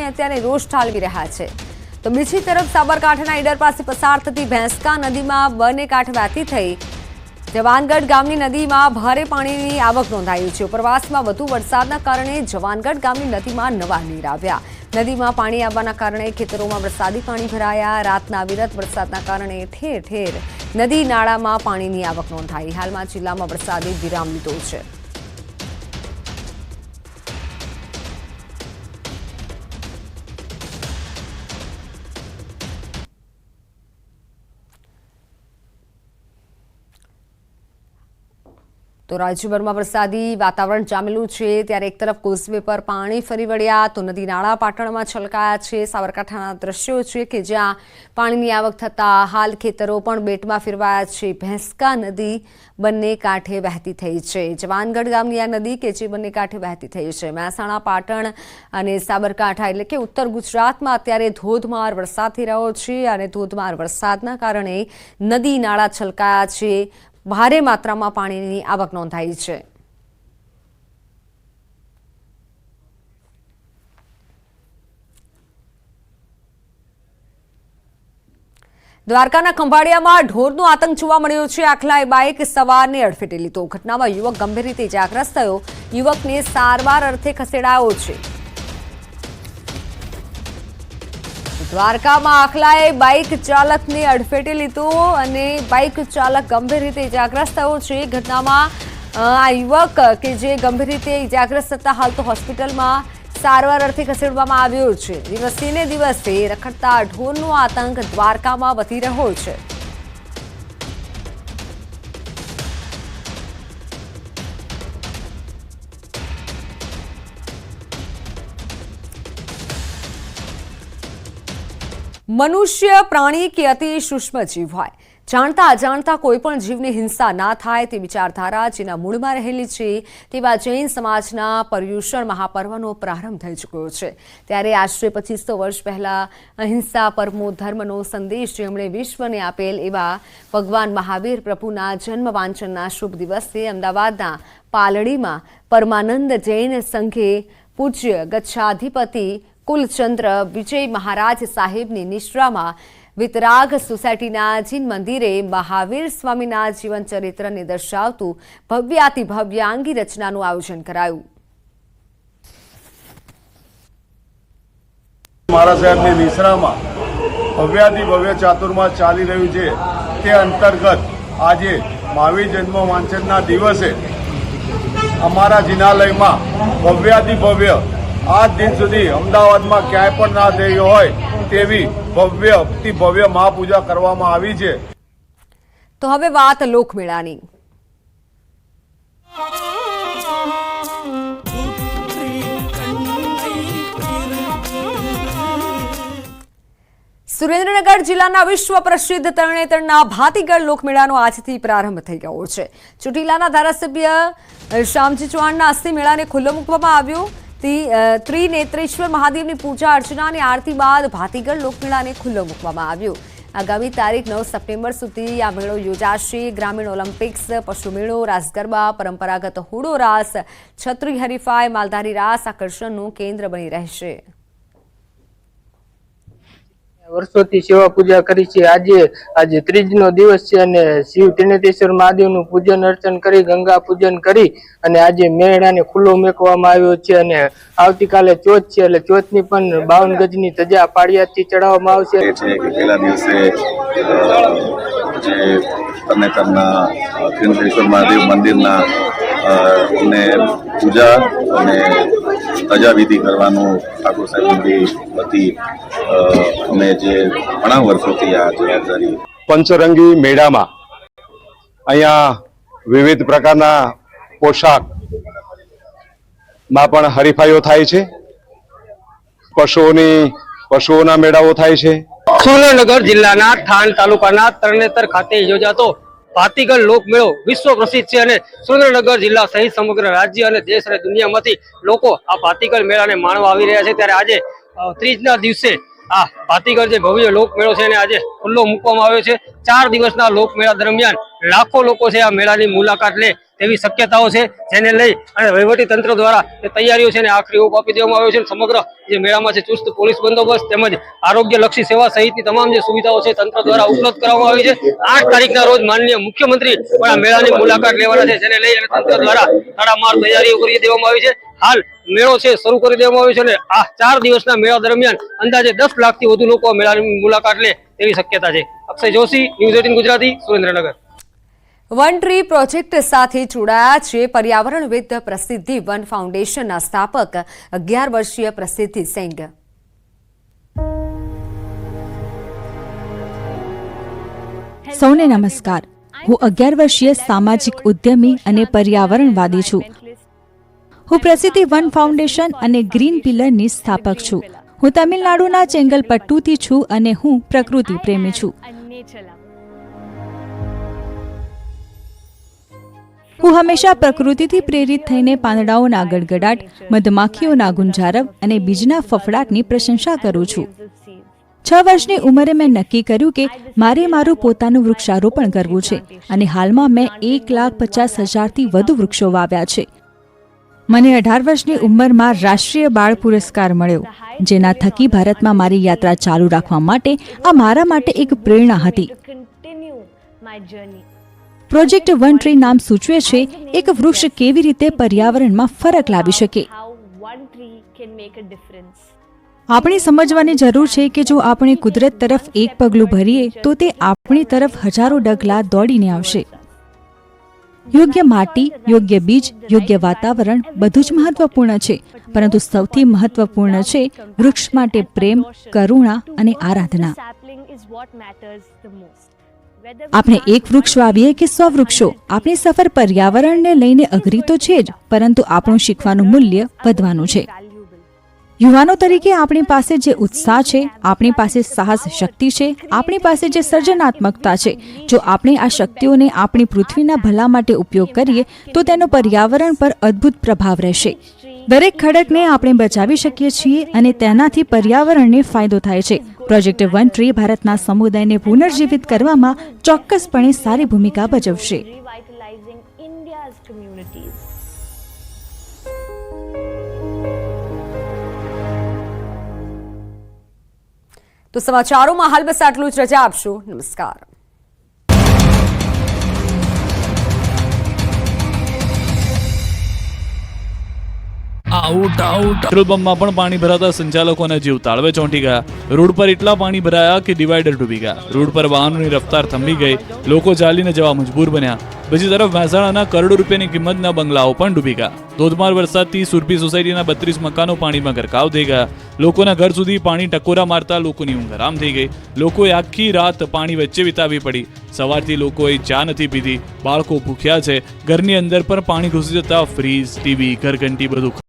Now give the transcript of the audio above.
અત્યારે રોષ ઠાલવી રહ્યા છે. તો બીજી તરફ સાબરકાંઠાના ઈડર પાસે પસાર થતી ભેંસકા નદીમાં બંને કાંઠે વહેતી થઈ જવાનગઢ ગામની નદીમાં ભારે પાણીની આવક નોંધાઈ છે. ઉપરવાસમાં વધુ વરસાદના કારણે જવાનગઢ ગામની નદીમાં નવા નીર આવ્યા. નદીમાં પાણી આવવાના કારણે ખેતરોમાં વરસાદી પાણી ભરાયા. રાતના વિરત વરસાદના કારણે ઠેર ઠેર નદી નાળામાં પાણીની આવક નોંધાઈ. હાલમાં જિલ્લામાં વરસાદે વિરામ લીધો છે. તો રાજ્યભરમાં વરસાદી વાતાવરણ જામેલું છે. ત્યારે એક તરફ કોઝવે પર પાણી ફરી વળ્યા તો નદી નાળા પાટણમાં છલકાયા છે. સાબરકાંઠાના દ્રશ્યો છે કે જ્યાં પાણીની આવક થતાં હાલ ખેતરો પણ બેટમાં ફેરવાયા છે. ભેંસકા નદી બંને કાંઠે વહેતી થઈ છે. જવાનગઢ ગામની આ નદી કે જે બંને કાંઠે વહેતી થઈ છે. મહેસાણા, પાટણ અને સાબરકાંઠા એટલે કે ઉત્તર ગુજરાતમાં અત્યારે ધોધમાર વરસાદ થઈ રહ્યો છે અને ધોધમાર વરસાદના કારણે નદી નાળા છલકાયા છે. ભારે માત્રામાં પાણીની આવક નોંધાઈ છે. દ્વારકાના ખંભાળિયામાં ઢોરનો આતંક જોવા મળ્યો છે. આખલાએ બાઇક સવારને અડફેટે લીધો. ઘટનામાં યુવક ગંભીર રીતે ઇજાગ્રસ્ત થયો. યુવકને સારવાર અર્થે ખસેડાયો છે. દ્વારકામાં આખલાએ બાઇક ચાલકને અડફેટે લીધો અને બાઇક ચાલક ગંભીર રીતે ઇજાગ્રસ્ત થયો છે. ઘટનામાં આ યુવક કે જે ગંભીર રીતે ઇજાગ્રસ્ત થતા હાલ તો હોસ્પિટલમાં સારવાર અર્થે ખસેડવામાં આવ્યો છે. દિવસે ને દિવસે રખડતા ઢોરનો આતંક દ્વારકામાં વધી રહ્યો છે. મનુષ્ય, પ્રાણી કે અતિ સૂક્ષ્મ જીવ હોય. જાણતા અજાણતા કોઈ પણ જીવની હિંસા ના થાય તે વિચારધારા જેના મૂળમાં રહેલી છે તેવા જૈન સમાજના પર્યુષણ મહાપર્વનો પ્રારંભ થઈ ચૂક્યો છે. ત્યારે આશરે પચીસો વર્ષ પહેલા અહિંસા પરમો ધર્મનો સંદેશ જેમણે વિશ્વને આપેલ એવા ભગવાન મહાવીર પ્રભુના જન્મ વાંચનના શુભ દિવસે અમદાવાદના પાલડીમાં પરમાનંદ જૈન સંઘે પૂજ્ય ગચ્છાધિપતિ કુલચંદ્ર વિજય મહારાજ સાહેબની નિશ્રામાં વિતરાગ સોસાયટીના જીન મંદિરે મહાવીર સ્વામીના જીવન દર્શાવતું ભવ્યાતિ રચનાનું આયોજન કરાયું. મારા સાહેબની નિશ્રામાં ભવ્યાથી ભવ્ય ચાતુર્માસ ચાલી રહ્યું છે. તે અંતર્ગત આજે મહાવીર જન્મ વાંચનના દિવસે અમારા જિનાલયમાં ભવ્યાથી ભવ્ય આજ દિન સુધી અમદાવાદમાં ક્યાંય પણ ના થઈ હોય તેવી ભવ્ય અતિ ભવ્ય મહાપૂજા કરવામાં આવી છે. તો હવે વાત લોકમેળાની. સુરેન્દ્રનગર જિલ્લાના વિશ્વ પ્રસિદ્ધ તરણેતરના ભાતીગઢ લોકમેળાનો આજથી પ્રારંભ થઈ ગયો છે. ચોટીલાના ધારાસભ્ય શ્યામજી ચૌહાણના હસ્તે મેળાને ખુલ્લો મૂકવામાં આવ્યો. ત્રિનેત્રેશ્વર મહાદેવની પૂજા અર્ચના અને આરતી બાદ ભાતીગઢ લોકમેળાને ખુલ્લો મૂકવામાં આવ્યો. આગામી તારીખ નવ સપ્ટેમ્બર સુધી આ મેળો યોજાશે. ગ્રામીણ ઓલિમ્પિક્સ પશુ મેળો રાસ ગરબા પરંપરાગત હુડો રાસ, છત્રી હરીફાઈ, માલધારી રાસ આકર્ષણનું કેન્દ્ર બની રહેશે. વર્ષોથી સેવા પૂજા કરી છે. આજે આજે ત્રીજનો દિવસ છે અને શિવ ત્રિનેતેશ્વર મહાદેવનું પૂજન અર્ચન કરી, ગંગા પૂજન કરી અને આજે મેળાને ખુલ્લો મેકવામાં આવ્યો છે અને આવતીકાલે ચોથ છે એટલે ચોથની પણ બાવન ગજની ધજા પાળિયાથી ચડાવવામાં આવશે. પહેલા દિવસે જે તરણેતરના ત્રિનેતેશ્વર મહાદેવ મંદિરના પૂજા અને ધજા વિધિ કરવાનું ઠાકોર સાહેબની વતી અમે જે ઘણા વર્ષોથી આ જવાબદારી પંચરંગી મેળામાં અહીંયા વિવિધ પ્રકારના પોશાકમાં પણ હરીફાઈઓ થાય છે. પશુઓની પશુઓના મેળાઓ થાય છે. સુરેન્દ્રનગર જિલ્લાના થાન તાલુકાના તરણેતર ખાતે યોજાતો ભાતીગઢ લોકમેળો વિશ્વ પ્રસિદ્ધ છે અને સુરેન્દ્રનગર જિલ્લા સહિત સમગ્ર રાજ્ય અને દેશ અને દુનિયામાંથી લોકો આ ભાતીગઢ મેળાને માણવા આવી રહ્યા છે. ત્યારે આજે ત્રીજના દિવસે આ ભાતીગઢ જે ભવ્ય લોકમેળો છે એને આજે ખુલ્લો મૂકવામાં આવ્યો છે. ચાર દિવસના લોકમેળા દરમિયાન લાખો લોકો છે આ મેળાની મુલાકાત લે તેવી શક્યતાઓ છે જેને લઈ અને તંત્ર દ્વારા જે તૈયારીઓ છે ને આખરી ઓપ આપી દેવામાં આવ્યો છે સમગ્ર જે મેળામાં છે ચુસ્ત પોલીસ બંદોબસ્ત તેમજ આરોગ્યલક્ષી સેવા સહિતની તમામ જે સુવિધાઓ છે તંત્ર દ્વારા ઉપલબ્ધ કરવામાં આવી છે. આઠ તારીખના રોજ માનનીય મુખ્યમંત્રી પણ આ મેળાની મુલાકાત લેવાના છે, જેને લઈ અને તંત્ર દ્વારા તડામાર તૈયારીઓ કરી દેવામાં આવી છે. હાલ મેળો છે, શરૂ કરી દેવામાં આવ્યો છે અને આ ચાર દિવસના મેળા દરમિયાન અંદાજે દસ લાખથી વધુ લોકો મેળાની મુલાકાત લે તેવી શક્યતા છે. Akshay Joshi, news eighteen Gujarati, Surendranagar. One tree project સાથે જોડાયા છે. પર્યાવરણવિદ પ્રસિદ્ધિ વન ફાઉન્ડેશનના સ્થાપક અગિયાર વર્ષીય પ્રસિદ્ધિ સિંઘ સૌને નમસ્કાર. હું અગિયાર વર્ષીય સામાજિક ઉદ્યમી અને પર્યાવરણવાદી છું. હું પ્રસિદ્ધિ વન ફાઉન્ડેશન અને ગ્રીન પિલરની સ્થાપક છું. હું તમિલનાડુના ચેંગલપટ્ટુથી છું અને હું પ્રકૃતિ પ્રેમી છું. હું હંમેશા પ્રકૃતિથી પ્રેરિત થઈને પાંદડાઓના ગડગડાટ, મધમાખીઓના ગુંજારવ અને બીજના ફફડાટની પ્રશંસા કરું છું. છ વર્ષની ઉંમરે મેં નક્કી કર્યું કે મારે મારું પોતાનું વૃક્ષારોપણ કરવું છે અને હાલમાં મેં એક લાખ પચાસ હજારથી વધુ વૃક્ષો વાવ્યા છે. મને અઢાર વર્ષની ઉંમરમાં રાષ્ટ્રીય બાળ પુરસ્કાર મળ્યો, જેના થકી ભારતમાં મારી યાત્રા ચાલુ રાખવા માટે આ મારા માટે એક પ્રેરણા હતી. પ્રોજેક્ટ વન ટ્રી નામ સૂચવે છે એક વૃક્ષ કેવી રીતે પર્યાવરણમાં ફરક લાવી શકે? આપણે સમજવાની જરૂર છે કે જો આપણે કુદરત તરફ એક પગલું ભરીએ તો તે આપણી તરફ હજારો ડગલા દોડીને આવશે. યોગ્ય માટી યોગ્ય બીજ યોગ્ય વાતાવરણ બધું જ મહત્વપૂર્ણ છે. પરંતુ સૌથી મહત્વપૂર્ણ છે વૃક્ષ માટે પ્રેમ કરુણા અને આરાધના. આપણે એક વૃક્ષ વાવીએ કે સો વૃક્ષો? આપણી સફર પર્યાવરણને લઈને અઘરી તો છે જ, પરંતુ આપણું શીખવાનું મૂલ્ય વધવાનું છે. યુવાનો તરીકે આપણી પાસે જે ઉત્સાહ છે, આપણી પાસે સાહસ શક્તિ છે, આપણી પાસે જે સર્જનાત્મકતા છે, જો આપણે આ શક્તિઓને આપણી પૃથ્વીના ભલા માટે ઉપયોગ કરીએ, તો તેનો પર્યાવરણ પર અદ્ભુત પ્રભાવ રહેશે. દરેક ખડકને આપણે બચાવી શકીએ છીએ અને તેનાથી પર્યાવરણને ફાયદો થાય છે. પ્રોજેક્ટ વન ટ્રી ભારતના સમુદાયને પુનર્જીવિત કરવામાં ચોક્કસપણે સારી ભૂમિકા ભજવશે. તો સમાચારોમાં હાલ બસ આટલું જ. રજા આપશો. નમસ્કાર. આઉટ આઉટ પેટ્રોલ પંપમાં પણ પાણી ભરાતા સંચાલકોના જીવ તાળવે ચોંટી ગયા રોડ પર એટલા પાણી ભરાયા કે ડિવાઈડર ડૂબી ગયા રોડ પર વાહનોની રફતાર થંભી ગઈ લોકો ચાલીને જવા મજબૂર બન્યા બીજી તરફ મહેસાણાના કરોડો રૂપિયાની કિંમતના બંગલાઓ પણ ડૂબી ગયા ધોધમાર વરસાદથી સુરભી સોસાયટીના બત્રીસ મકાનો પાણીમાં ગરકાવ થઈ ગયા લોકોના ઘર સુધી પાણી ટકોરા મારતા લોકોની ઊંઘ હરામ થઈ ગઈ લોકોએ આખી રાત પાણી વચ્ચે વિતાવી પડી સવારથી લોકોએ ચા નથી પીધી બાળકો ભૂખ્યા છે ઘરની અંદર પણ પાણી ઘૂસી જતા ફ્રીજ ટીવી ઘરઘંટી બધું